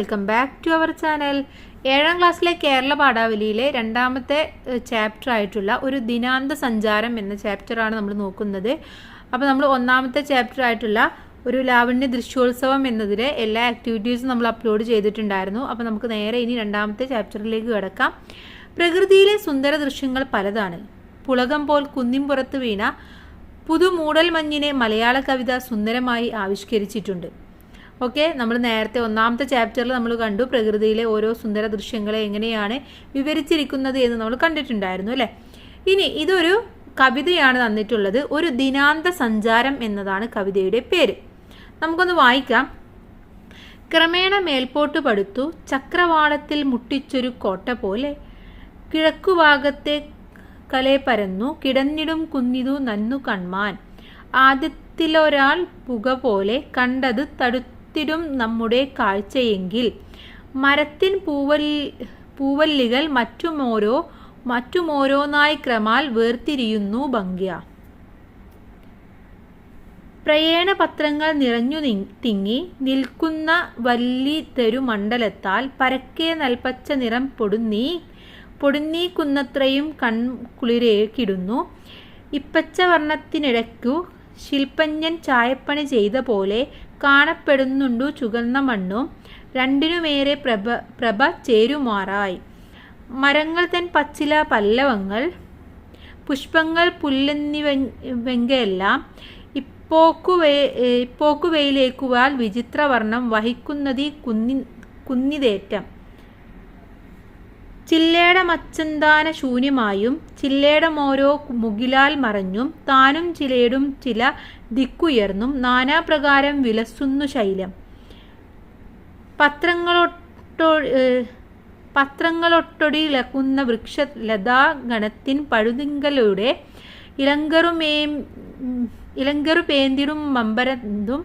Welcome back to our channel ഏഴാം ക്ലാസ്സിലെ കേരള പാഠാവലിയിലെ രണ്ടാമത്തെ ചാപ്റ്റർ ആയിട്ടുള്ള ഒരു ദിനാന്ത സഞ്ചാരം എന്ന ചാപ്റ്ററാണ് നമ്മൾ നോക്കുന്നത്. അപ്പോൾ നമ്മൾ ഒന്നാമത്തെ ചാപ്റ്റർ ആയിട്ടുള്ള ഒരു ലാവണ്യ ദൃശ്യോത്സവം എന്നതിലെ എല്ലാ ആക്ടിവിറ്റീസും നമ്മൾ അപ്ലോഡ് ചെയ്തിട്ടുണ്ടായിരുന്നു. അപ്പോൾ നമുക്ക് നേരെ ഇനി രണ്ടാമത്തെ ചാപ്റ്ററിലേക്ക് കിടക്കാം. പ്രകൃതിയിലെ സുന്ദര ദൃശ്യങ്ങൾ പലതാണ്. പുളകം പോൽ കുന്നിൻപുറത്ത് വീണ പുതുമൂടൽ മഞ്ഞിനെ മലയാള കവിത സുന്ദരമായി ആവിഷ്കരിച്ചിട്ടുണ്ട്. ഓക്കെ നമ്മൾ നേരത്തെ ഒന്നാമത്തെ ചാപ്റ്ററിൽ നമ്മൾ കണ്ടു പ്രകൃതിയിലെ ഓരോ സുന്ദര ദൃശ്യങ്ങളെ എങ്ങനെയാണ് വിവരിച്ചിരിക്കുന്നത് എന്ന് നമ്മൾ കണ്ടിട്ടുണ്ടായിരുന്നു അല്ലേ? ഇനി ഇതൊരു കവിതയാണ് തന്നിട്ടുള്ളത്. ഒരു ദിനാന്ത സഞ്ചാരം എന്നതാണ് കവിതയുടെ പേര്. നമുക്കൊന്ന് വായിക്കാം. ക്രമേണ മേൽപോട്ട് പടുത്തു ചക്രവാളത്തിൽ മുട്ടിച്ചൊരു കോട്ട പോലെ. കിഴക്കുഭാഗത്തെ കലെ പരന്നു കിടന്നിടും കുന്നിതു നന്നു കൺമാൻ ആദ്യത്തിലൊരാൾ പുക പോലെ കണ്ടത് തടുത്തിടും നമ്മുടെ കാഴ്ചയെങ്കിൽ. മരത്തിൻ പൂവൽ പൂവല്ലികൾ മറ്റുമോരോ മറ്റുമോരോന്നായി ക്രമാൽ വേർതിരിയുന്നു ഭംഗ്യ. പ്രയേണ പത്രങ്ങൾ നിറഞ്ഞു തിങ്ങി നിൽക്കുന്ന വല്ലി തെരുമണ്ഡലത്താൽ പരക്കെ നൽപച്ച നിറം പൊടുന്നീ പൊടുന്നീക്കുന്നത്രയും കൺകുളിരേക്കിടുന്നു ഇപ്പച്ച വർണത്തിനിടയ്ക്കു ശില്പജ്ഞൻ ചായപ്പണി ചെയ്ത പോലെ കാണപ്പെടുന്നുണ്ടു ചുകന്ന മണ്ണും. രണ്ടിനുമേറെ പ്രഭ പ്രഭ ചേരുമാറായി. മരങ്ങൾ തൻ പച്ചില പല്ലവങ്ങൾ പുഷ്പങ്ങൾ പുല്ലെന്നിവെങ്കയെല്ലാം ഇപ്പോക്കുവേ ഇപ്പോക്കുവയിലേക്കുവാൽ വിചിത്രവർണം വഹിക്കുന്നതി കുന്നി കുന്നിതേറ്റം. ചില്ലേട മച്ചന്താന ശൂന്യമായും ചില്ലേടമോരോ മുകിലാൽ മറഞ്ഞും താനും ചിലേടും ചില ദിക്കുയർന്നും നാനാപ്രകാരം വിലസുന്നു ശൈലം. പത്രങ്ങളൊട്ടോ പത്രങ്ങളൊട്ടൊടി ലക്കുന്ന വൃക്ഷ ലതാഗണത്തിൻ പഴുതിങ്കലൂടെ ഇളങ്കറുമേ ഇളങ്കറുപേന്തിടും മമ്പരന്തും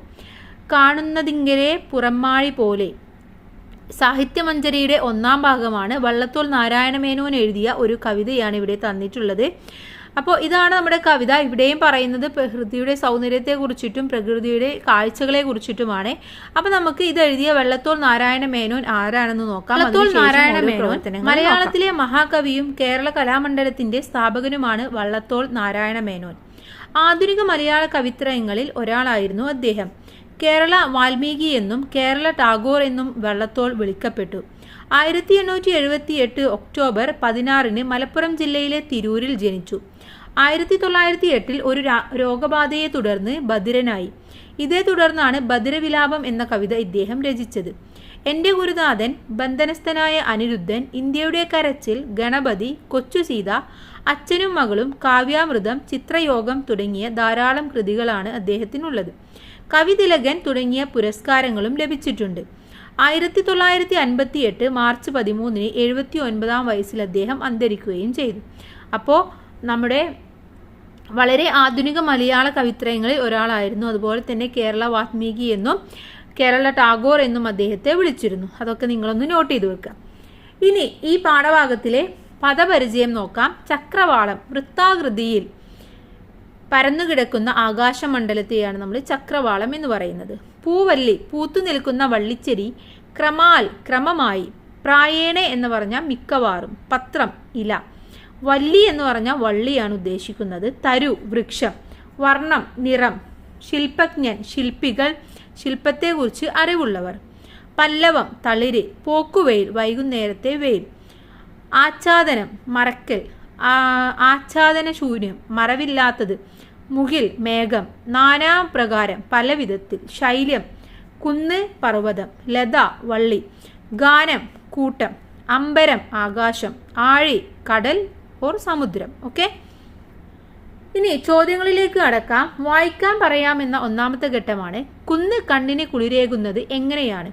കാണുന്നതിങ്കരെ പുറമാഴി പോലെ. സാഹിത്യമഞ്ജരിയുടെ ഒന്നാം ഭാഗമാണ് വള്ളത്തോൾ നാരായണമേനോൻ എഴുതിയ ഒരു കവിതയാണ് ഇവിടെ തന്നിട്ടുള്ളത്. അപ്പോൾ ഇതാണ് നമ്മുടെ കവിത. ഇവിടെയും പറയുന്നത് പ്രകൃതിയുടെ സൗന്ദര്യത്തെക്കുറിച്ചിട്ടും പ്രകൃതിയുടെ കാഴ്ചകളെ കുറിച്ചിട്ടുമാണ് അപ്പോൾ നമുക്ക് ഇത് എഴുതിയ വെള്ളത്തോൾ നാരായണ മേനോൻ ആരാണെന്ന് നോക്കാം. വെള്ളത്തോൾ നാരായണ മേനോൻ മലയാളത്തിലെ മഹാകവിയും കേരള കലാമണ്ഡലത്തിന്റെ സ്ഥാപകനുമാണ് വള്ളത്തോൾ നാരായണ മേനോൻ. ആധുനിക മലയാള കവിത്രയങ്ങളിൽ ഒരാളായിരുന്നു അദ്ദേഹം. കേരള വാൽമീകി എന്നും കേരള ടാഗോർ എന്നും വെള്ളത്തോൾ വിളിക്കപ്പെട്ടു. ആയിരത്തി എണ്ണൂറ്റി എഴുപത്തി എട്ട് ഒക്ടോബർ പതിനാറിന് മലപ്പുറം ജില്ലയിലെ തിരൂരിൽ ജനിച്ചു. ആയിരത്തി തൊള്ളായിരത്തി എട്ടിൽ ഒരു രോഗബാധയെ തുടർന്ന് ബധിരനായി. ഇതേ തുടർന്നാണ് ബധിരവിലാപം എന്ന കവിത ഇദ്ദേഹം രചിച്ചത്. എന്റെ ഗുരുനാഥൻ ബന്ധനസ്ഥനായ അനിരുദ്ധൻ ഇന്ത്യയുടെ കരച്ചിൽ ഗണപതി കൊച്ചു സീത അച്ഛനും മകളും കാവ്യാമൃതം ചിത്രയോഗം തുടങ്ങിയ ധാരാളം കൃതികളാണ് അദ്ദേഹത്തിനുള്ളത്. കവിതിലകൻ തുടങ്ങിയ പുരസ്കാരങ്ങളും ലഭിച്ചിട്ടുണ്ട്. ആയിരത്തി തൊള്ളായിരത്തി അൻപത്തി എട്ട് മാർച്ച് പതിമൂന്നിന് എഴുപത്തി ഒൻപതാം വയസ്സിൽ അദ്ദേഹം അന്തരിക്കുകയും ചെയ്തു. അപ്പോൾ നമ്മുടെ വളരെ ആധുനിക മലയാള കവിത്രയങ്ങളിൽ ഒരാളായിരുന്നു. അതുപോലെ തന്നെ കേരള വാത്മീകി എന്നും കേരള ടാഗോർ എന്നും അദ്ദേഹത്തെ വിളിച്ചിരുന്നു. അതൊക്കെ നിങ്ങളൊന്ന് നോട്ട് ചെയ്ത് വെക്കുക. ഇനി ഈ പാഠഭാഗത്തിലെ പദപരിചയം നോക്കാം. ചക്രവാളം വൃത്താകൃതിയിൽ പരന്നുകിടക്കുന്ന ആകാശമണ്ഡലത്തെയാണ് നമ്മൾ ചക്രവാളം എന്ന് പറയുന്നത്. പൂവല്ലി പൂത്തു നിൽക്കുന്ന വള്ളിച്ചെടി ക്രമാൽ ക്രമമായി പ്രായേണ എന്ന് പറഞ്ഞാൽ മിക്കവാറും പത്രം ഇല. വല്ലി എന്ന് പറഞ്ഞാൽ വള്ളിയാണ് ഉദ്ദേശിക്കുന്നത്. തരു വൃക്ഷം. വർണം നിറം. ശില്പജ്ഞൻ ശില്പികൾ ശില്പത്തെക്കുറിച്ച് അറിവുള്ളവർ. പല്ലവം തളിര്. പോക്കുവെയിൽ വൈകുന്നേരത്തെ വെയിൽ. ആച്ഛാദനം മറക്കൽ. ആച്ഛാദന ശൂന്യം മറവില്ലാത്തത്. മുകിൽ മേഘം നാനാപ്രകാരം പല വിധത്തിൽ ശൈല്യം കുന്ന് പർവതം ലത വള്ളി ഗാനം കൂട്ടം അമ്പരം ആകാശം ആഴി കടൽ ഓർ സമുദ്രം. ഓക്കെ? ഇനി ചോദ്യങ്ങളിലേക്ക് കടക്കാം വായിക്കാൻ പറയാമെന്ന ഒന്നാമത്തെ ഘട്ടമാണ് കുന്ന് കണ്ണിന് കുളിരേകുന്നത് എങ്ങനെയാണ്?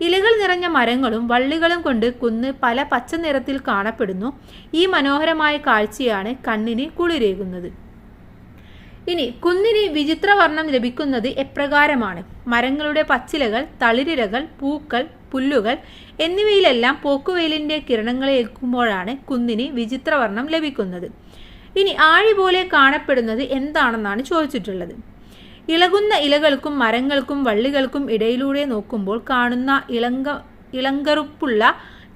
ഇലകൾ നിറഞ്ഞ മരങ്ങളും വള്ളികളും കൊണ്ട് കുന്ന് പല പച്ച നിറത്തിൽ കാണപ്പെടുന്നു. ഈ മനോഹരമായ കാഴ്ചയാണ് കണ്ണിന് കുളിരേകുന്നത്. ഇനി കുന്നിന് വിചിത്രവർണം ലഭിക്കുന്നത് എപ്രകാരമാണ്? മരങ്ങളുടെ പച്ചിലകൾ തളിരിലകൾ പൂക്കൾ പുല്ലുകൾ എന്നിവയിലെല്ലാം പോക്കുവെയിലിന്റെ കിരണങ്ങളേൽക്കുമ്പോഴാണ് കുന്നിന് വിചിത്രവർണം ലഭിക്കുന്നത്. ഇനി ആഴി പോലെ കാണപ്പെടുന്നത് എന്താണെന്നാണ് ചോദിച്ചിട്ടുള്ളത്. ഇളകുന്ന ഇലകൾക്കും മരങ്ങൾക്കും വള്ളികൾക്കും ഇടയിലൂടെ നോക്കുമ്പോൾ കാണുന്ന ഇളങ്ക ഇളങ്കറുപ്പുള്ള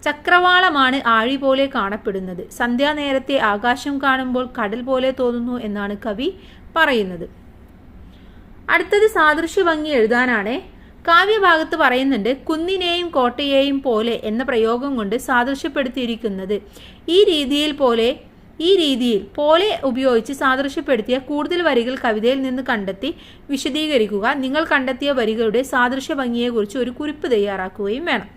ചക്രവാളമാണ് ആഴി പോലെ കാണപ്പെടുന്നത്. സന്ധ്യാനേരത്തെ ആകാശം കാണുമ്പോൾ കടൽ പോലെ തോന്നുന്നു എന്നാണ് കവി പറയുന്നത്. അടുത്തത് സാദൃശ്യ ഭംഗി എഴുതാനാണ്. കാവ്യഭാഗത്ത് പറയുന്നുണ്ട് കുന്നിനെയും കോട്ടയെയും പോലെ എന്ന പ്രയോഗം കൊണ്ട് സാദൃശ്യപ്പെടുത്തിയിരിക്കുന്നത്. ഈ രീതിയിൽ പോലെ ഈ രീതിയിൽ പോലെ ഉപയോഗിച്ച് സാദൃശ്യപ്പെടുത്തിയ കൂടുതൽ വരികൾ കവിതയിൽ നിന്ന് കണ്ടെത്തി വിശദീകരിക്കുക. നിങ്ങൾ കണ്ടെത്തിയ വരികളുടെ സാദൃശ്യ ഭംഗിയെക്കുറിച്ച് ഒരു കുറിപ്പ് തയ്യാറാക്കുകയും വേണം.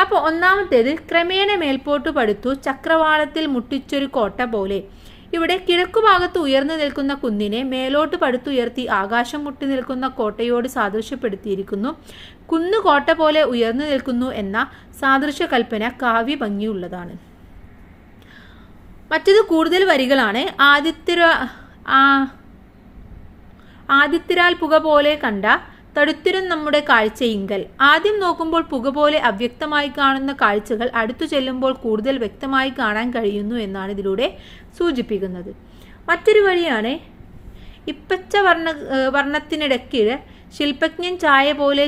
അപ്പോൾ ഒന്നാമത്തേത് ക്രമേണ മേൽപോട്ട് പടുത്തു ചക്രവാളത്തിൽ മുട്ടിച്ചൊരു കോട്ട പോലെ. ഇവിടെ കിഴക്കുഭാഗത്ത് ഉയർന്നു നിൽക്കുന്ന കുന്നിനെ മേലോട്ട് പടുത്തുയർത്തി ആകാശം മുട്ടി നിൽക്കുന്ന കോട്ടയോട് സാദൃശ്യപ്പെടുത്തിയിരിക്കുന്നു. കുന്നു കോട്ട പോലെ ഉയർന്നു നിൽക്കുന്നു എന്ന സാദൃശ്യ കൽപ്പന കാവ്യ ഭംഗിയുള്ളതാണ് മറ്റത് കൂടുതൽ വരികളാണ്. ആദിത്യ ആദിത്യരാൽ പുക പോലെ കണ്ട തടുത്തിരും നമ്മുടെ കാഴ്ചയിങ്കൽ ആദ്യം നോക്കുമ്പോൾ പുക പോലെ അവ്യക്തമായി കാണുന്ന കാഴ്ചകൾ അടുത്തു ചെല്ലുമ്പോൾ കൂടുതൽ വ്യക്തമായി കാണാൻ കഴിയുന്നു എന്നാണ് ഇതിലൂടെ സൂചിപ്പിക്കുന്നത്. മറ്റൊരു വഴിയാണ് ഇപ്പച്ച വർണ വർണത്തിനിടയ്ക്ക് ശില്പജ്ഞൻ ചായ പോലെ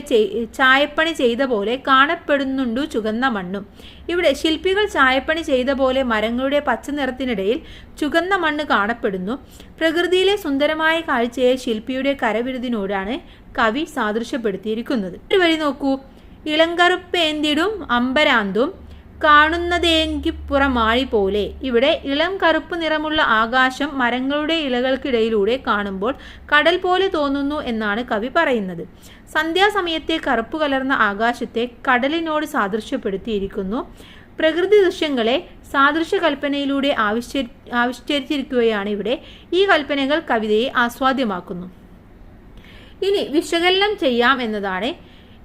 ചായപ്പണി ചെയ്ത പോലെ കാണപ്പെടുന്നുണ്ടു ചുകന്ന മണ്ണും. ഇവിടെ ശില്പികൾ ചായപ്പണി ചെയ്ത പോലെ മരങ്ങളുടെ പച്ച നിറത്തിനിടയിൽ ചുകന്ന മണ്ണ് കാണപ്പെടുന്നു. പ്രകൃതിയിലെ സുന്ദരമായ കാഴ്ചയെ ശില്പിയുടെ കരവിരുതിനോടാണ് കവി സാദൃശ്യപ്പെടുത്തിയിരിക്കുന്നത്. ഒരു വഴി നോക്കൂ. ഇളങ്കറുപ്പേന്തിടും അമ്പരാന്തും കാണുന്നതേങ്കിപ്പുറമാഴി പോലെ ഇവിടെ ഇളം കറുപ്പ് നിറമുള്ള ആകാശം മരങ്ങളുടെ ഇലകൾക്കിടയിലൂടെ കാണുമ്പോൾ കടൽ പോലെ തോന്നുന്നു എന്നാണ് കവി പറയുന്നത്. സന്ധ്യാസമയത്തെ കറുപ്പ് കലർന്ന ആകാശത്തെ കടലിനോട് സാദൃശ്യപ്പെടുത്തിയിരിക്കുന്നു. പ്രകൃതി ദൃശ്യങ്ങളെ സാദൃശ്യ കൽപ്പനയിലൂടെ ആവിഷ്ക ആവിഷ്കരിച്ചിരിക്കുകയാണ് ഇവിടെ. ഈ കൽപ്പനകൾ കവിതയെ ആസ്വാദ്യമാക്കുന്നു. ഇനി വിശകലനം ചെയ്യാം എന്നതാണ്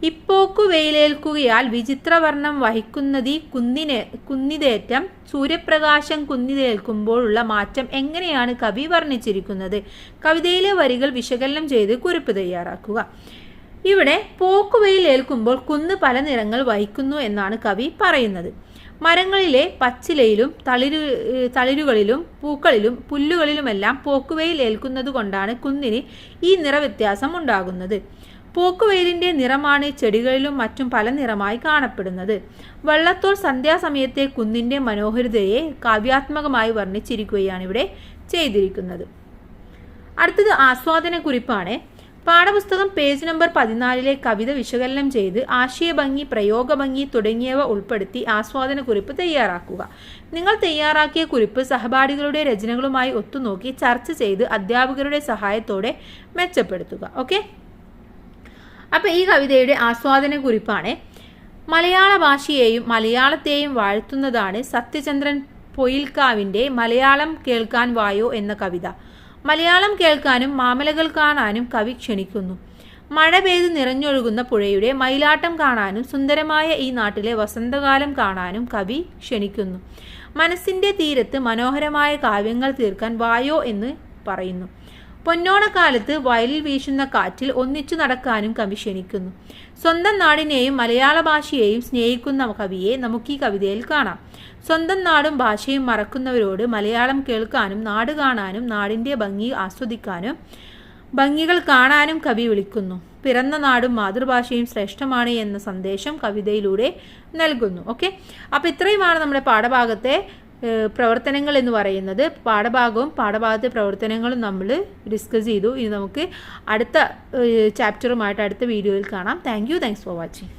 ഇപ്പോക്കു വെയിലേൽക്കുകയാൽ വിചിത്രവർണം വഹിക്കുന്നതീ കുന്നിനെ കുന്നിതേറ്റം സൂര്യപ്രകാശം കുന്നിതേൽക്കുമ്പോഴുള്ള മാറ്റം എങ്ങനെയാണ് കവി വർണിച്ചിരിക്കുന്നത്? കവിതയിലെ വരികൾ വിശകലനം ചെയ്ത് കുറിപ്പ് തയ്യാറാക്കുക. ഇവിടെ പോക്കുവെയിൽ ഏൽക്കുമ്പോൾ കുന്ന് പല നിറങ്ങൾ വഹിക്കുന്നു എന്നാണ് കവി പറയുന്നത്. മരങ്ങളിലെ പച്ചിലയിലും തളിരു തളിരുകളിലും പൂക്കളിലും പുല്ലുകളിലുമെല്ലാം പോക്കുവെയിൽ ഏൽക്കുന്നത് കൊണ്ടാണ് കുന്നിന് ഈ നിറവ്യത്യാസം ഉണ്ടാകുന്നത്. പോക്കുവെയിലിന്റെ നിറമാണ് ചെടികളിലും മറ്റും പല നിറമായി കാണപ്പെടുന്നത്. വള്ളത്തോൾ സന്ധ്യാസമയത്തെ കുന്നിന്റെ മനോഹരിതയെ കാവ്യാത്മകമായി വർണിച്ചിരിക്കുകയാണ് ഇവിടെ ചെയ്തിരിക്കുന്നത്. അടുത്തത് ആസ്വാദന കുറിപ്പാണ്. പാഠപുസ്തകം പേജ് നമ്പർ പതിനാലിലെ കവിത വിശകലനം ചെയ്ത് ആശയഭംഗി പ്രയോഗഭംഗി തുടങ്ങിയവ ഉൾപ്പെടുത്തി ആസ്വാദന കുറിപ്പ് തയ്യാറാക്കുക. നിങ്ങൾ തയ്യാറാക്കിയ കുറിപ്പ് സഹപാഠികളുടെ രചനകളുമായി ഒത്തുനോക്കി ചർച്ച ചെയ്ത് അധ്യാപകരുടെ സഹായത്തോടെ മെച്ചപ്പെടുത്തുക. ഓക്കെ? അപ്പോൾ ഈ കവിതയുടെ ആസ്വാദന കുറിപ്പാണ്. മലയാള ഭാഷയെയും മലയാളത്തെയും വാഴ്ത്തുന്നതാണ് സത്യചന്ദ്രൻ പൊയിൽക്കാവിന്റെ മലയാളം കേൾക്കാൻ വായോ എന്ന കവിത. മലയാളം കേൾക്കാനും മാമലകൾ കാണാനും കവി ക്ഷണിക്കുന്നു. മഴ പെയ്ത് നിറഞ്ഞൊഴുകുന്ന പുഴയുടെ മയിലാട്ടം കാണാനും സുന്ദരമായ ഈ നാട്ടിലെ വസന്തകാലം കാണാനും കവി ക്ഷണിക്കുന്നു. മനസ്സിന്റെ തീരത്ത് മനോഹരമായ കാവ്യങ്ങൾ തീർക്കാൻ വായോ എന്ന് പറയുന്നു. പൊന്നോണക്കാലത്ത് വയലിൽ വീശുന്ന കാറ്റിൽ ഒന്നിച്ചു നടക്കാനും കവി ക്ഷണിക്കുന്നു. സ്വന്തം നാടിനെയും മലയാള ഭാഷയെയും സ്നേഹിക്കുന്ന കവിയെ നമുക്ക് ഈ കവിതയിൽ കാണാം. സ്വന്തം നാടും ഭാഷയും മറക്കുന്നവരോട് മലയാളം കേൾക്കാനും നാട് കാണാനും നാടിന്റെ ഭംഗി ആസ്വദിക്കാനും ഭംഗികൾ കാണാനും കവി വിളിക്കുന്നു. പിറന്ന നാടും മാതൃഭാഷയും ശ്രേഷ്ഠമാണ് എന്ന സന്ദേശം കവിതയിലൂടെ നൽകുന്നു. ഓക്കെ? അപ്പോൾ ഇത്രയുമാണ് നമ്മുടെ പാഠഭാഗത്തെ പ്രവർത്തനങ്ങൾ എന്ന് പറയുന്നത് പാഠഭാഗവും പാഠഭാഗത്തെ പ്രവർത്തനങ്ങളും നമ്മൾ ഡിസ്കസ് ചെയ്തു. ഇനി നമുക്ക് അടുത്ത ചാപ്റ്ററുമായിട്ട് അടുത്ത വീഡിയോയിൽ കാണാം. Thank you thanks for watching